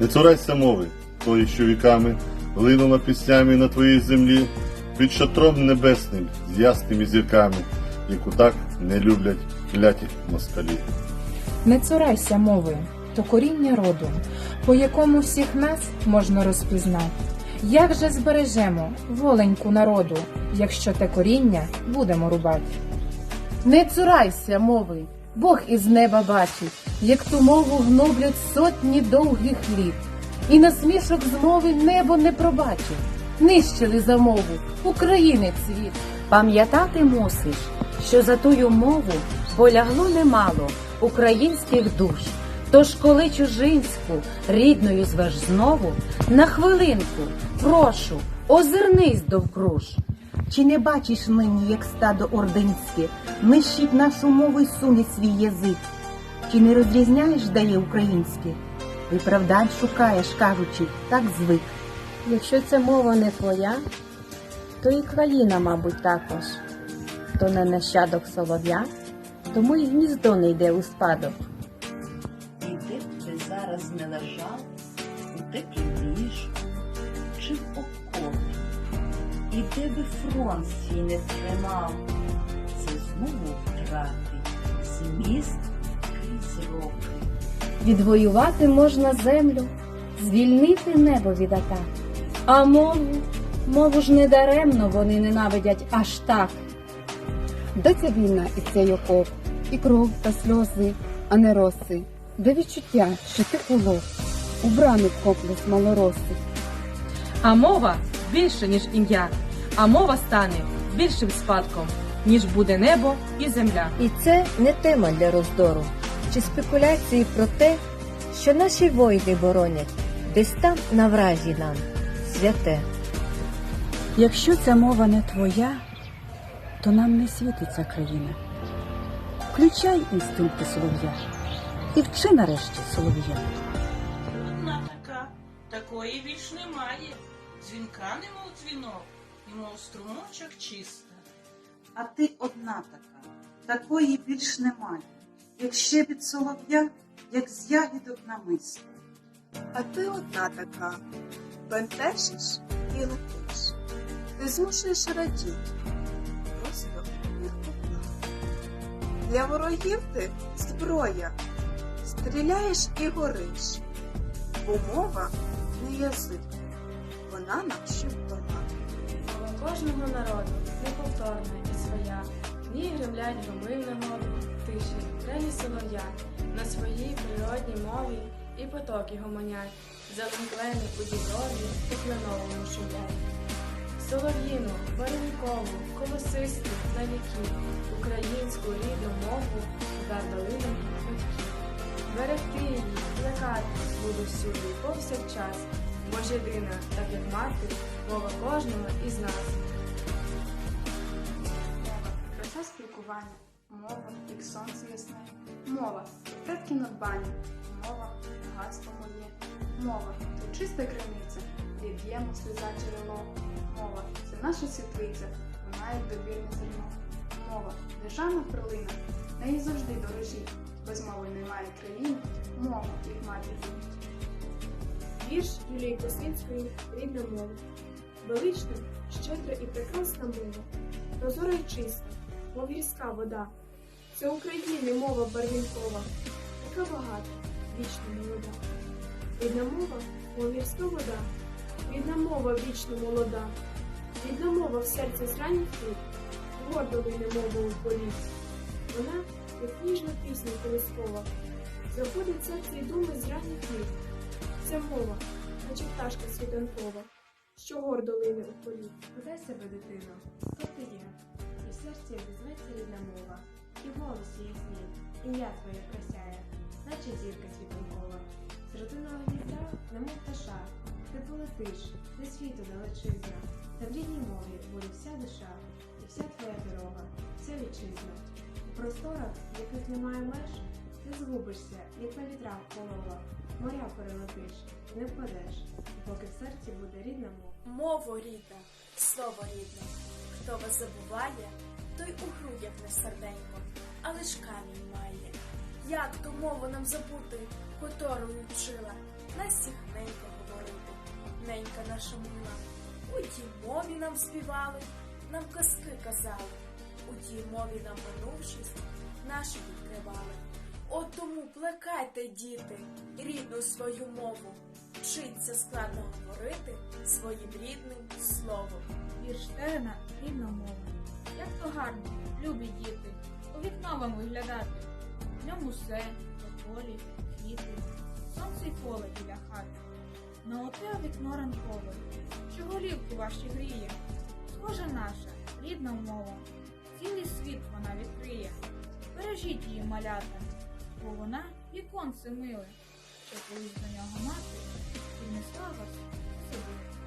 Не цурайся мови, тої, що віками линула піснями на твоїй землі, під шатром небесним з ясними зірками, яку так не люблять кляті москалі. Не цурайся мови, то коріння роду, по якому всіх нас можна розпізнати. Як же збережемо воленьку народу, якщо те коріння будемо рубати? Не цурайся мови, Бог із неба бачить, як ту мову гноблять сотні довгих літ. І насмішок з мови небо не пробачить. Нищили за мову України цвіт. Пам'ятати мусиш, що за тую мову полягло немало українських душ. Тож, коли чужинську рідною звеш знову, на хвилинку, прошу, озирнись довкруж. Чи не бачиш нині, як стадо ординське, нищить нашу мову й суне свій язик? Чи не розрізняєш, де є українське? Виправдань шукаєш, кажучи, так звик. Якщо ця мова не твоя, то і країна, мабуть, також. Хто не нащадок солов'я, тому і гніздо не йде у спадок. І де б ти зараз не лежав у теплім і де би фронт свій не тримав, це знову втрати зміст крізь роки. Відвоювати можна землю, звільнити небо від атак. А мову, мову ж не даремно вони ненавидять аж так. Де ця війна і цей окоп, і кров та сльози, а не роси, де відчуття, що ти улов, убраний коплес малоросих. А мова більше, ніж ім'я, а мова стане більшим спадком, ніж буде небо і земля. І це не тема для роздору чи спекуляції про те, що наші воїни боронять десь там на вразі нам святе. Якщо ця мова не твоя, то нам не світиться країна. Включай інстинкти солов'я і вчи нарешті солов'я. Одна така, такої більш немає. Дзвінка немов дзвінок, немов струмочок чиста. А ти одна така, такої більш немає, як щебіт солов'я, як з ягідок намисто. А ти одна така, бентешиш і летиш. Ти змушуєш радіти, просто як поплав. Для ворогів ти зброя, стріляєш і гориш, бо мова не язик, вона нам щодона. Мова кожного народу неповторна і своя. В ній гремлять громи в тиші, трені солов'я, на своїй природній мові і потоки гомонять, Зеленклени у діброві у кленовому шумлять. Солов'їну, барвінкову, колосисту на віки, українську рідну мову дар долинам батьків. Берегти її, плекати буду всюди повсякчас, ж єдина, так як мати, мова кожного із нас. Краса спілкування, мова, як сонце ясне, мова, предки надбання, мова, багатство моє, мова, то чиста криниця, де б'ємо сльоза джерело, мова, це наша світлиця, вона як добірне зерно, мова, державна пролина, неї завжди дорожіть, без мови немає країни, мова, як матір. Вірш Юлії Косинської рідна мова. Велична, щедра і прекрасна мова, прозора й чиста, мов гірська вода. Це України мова барвінкова, така багата, вічно молода. Рідна мова, мов гірська вода, рідна мова вічно молода, рідна мова в серці зранніх літ, гордо лине мова у полі. Вона, як ніжна пісня колискова, заходить серце й думи з ранніх літ. Це мова, наче пташка світанкова, що гордо лине у полі. Подай себе, дитино, хто ти є, і в серці відзветься рідна мова, і в голосі ясні, ім'я твоє просяє, наче зірка світанкова. З родинного гнізда, немов пташа, ти полетиш, де світу далечизна, та в рідній мові буде вся душа, і вся твоя дорога, вся вітчизна. У просторах, яких немає меж, ти згубишся, як на вітрах полова, моря перелетиш, не впадеш, поки в серці буде рідна мова. Мову рідна, слово рідне. Хто вас забуває, той у грудях не серденько, але ж камінь має. Як ту мову нам забути, которою вчила, нас всіх ненька говорити. Ненька наша мила. У тій мові нам співали, нам казки казали, у тій мові нам минувшість нашу відкривали. От тому плекайте, діти, рідну свою мову, вчиться складно говорити своїм рідним словом. Вірш Терена рідна мова. Як то гарно, любі діти, у вікно вам виглядати. В ньому все, полі, квіти, сонце й поле біля хати. На оте вікно ранкове, що голівки ваші гріє. Схожа наша, рідна мова, цілий світ вона відкриє. Бережіть її малята, бо вона віконце миле, що колись до нього мати піднесла вас собі.